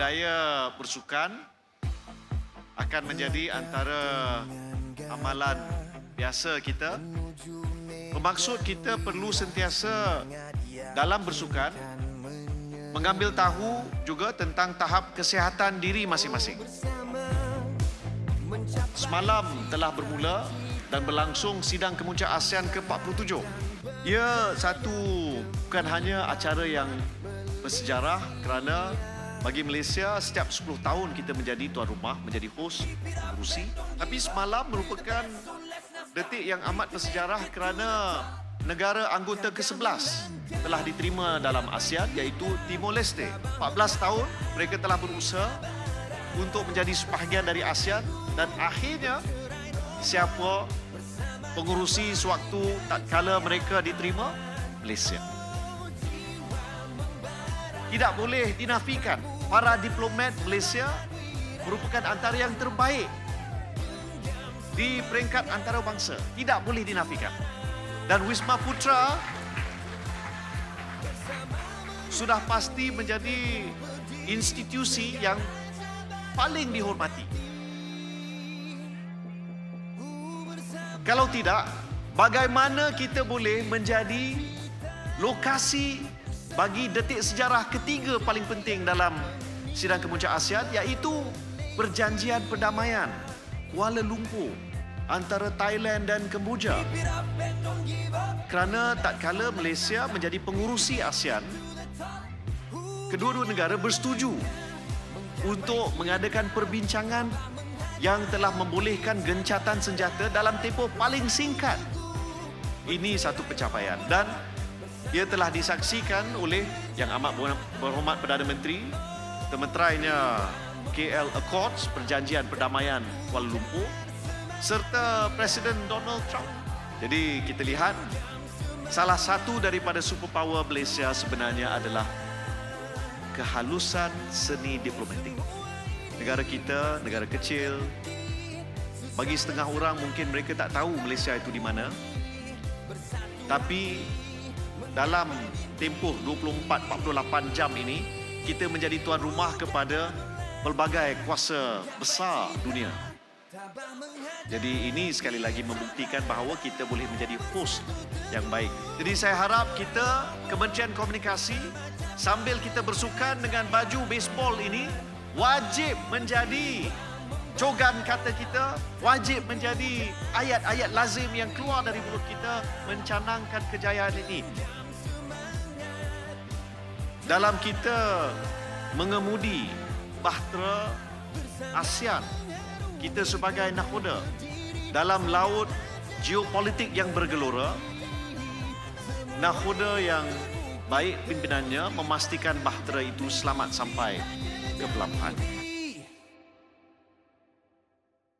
budaya bersukan akan menjadi antara amalan biasa kita. Bermaksud kita perlu sentiasa dalam bersukan mengambil tahu juga tentang tahap kesihatan diri masing-masing. Semalam telah bermula dan berlangsung sidang kemuncak ASEAN ke-47. Ia satu bukan hanya acara yang bersejarah kerana bagi Malaysia setiap 10 tahun kita menjadi tuan rumah, menjadi host pengurusi. Tapi semalam merupakan detik yang amat bersejarah kerana negara anggota ke-11 telah diterima dalam ASEAN iaitu Timor Leste. 14 tahun mereka telah berusaha untuk menjadi sebahagian dari ASEAN dan akhirnya siapa pengurusi sewaktu tatkala mereka diterima Malaysia. Tidak boleh dinafikan para diplomat Malaysia merupakan antara yang terbaik di peringkat antarabangsa. Tidak boleh dinafikan. Dan Wisma Putra sudah pasti menjadi institusi yang paling dihormati. Kalau tidak, bagaimana kita boleh menjadi lokasi bagi detik sejarah ketiga paling penting dalam sidang kemuncak ASEAN iaitu perjanjian perdamaian Kuala Lumpur antara Thailand dan Kemboja. Kerana tak kala Malaysia menjadi pengurusi ASEAN, kedua-dua negara bersetuju untuk mengadakan perbincangan yang telah membolehkan gencatan senjata dalam tempoh paling singkat. Ini satu pencapaian dan ia telah disaksikan oleh yang amat berhormat Perdana Menteri, temeterainya KL Accords, Perjanjian Perdamaian Kuala Lumpur serta Presiden Donald Trump. Jadi kita lihat salah satu daripada superpower Malaysia sebenarnya adalah kehalusan seni diplomatik. Negara kita, negara kecil, bagi setengah orang mungkin mereka tak tahu Malaysia itu di mana. Tapi dalam tempoh 24-48 jam ini, kita menjadi tuan rumah kepada pelbagai kuasa besar dunia. Jadi ini sekali lagi membuktikan bahawa kita boleh menjadi host yang baik. Jadi saya harap kita Kementerian Komunikasi sambil kita bersukan dengan baju baseball ini wajib menjadi cogan kata kita, wajib menjadi ayat-ayat lazim yang keluar dari mulut kita mencanangkan kejayaan ini. Dalam kita mengemudi bahtera ASEAN kita sebagai nakhoda dalam laut geopolitik yang bergelora nakhoda yang baik pimpinannya memastikan bahtera itu selamat sampai ke pelabuhan.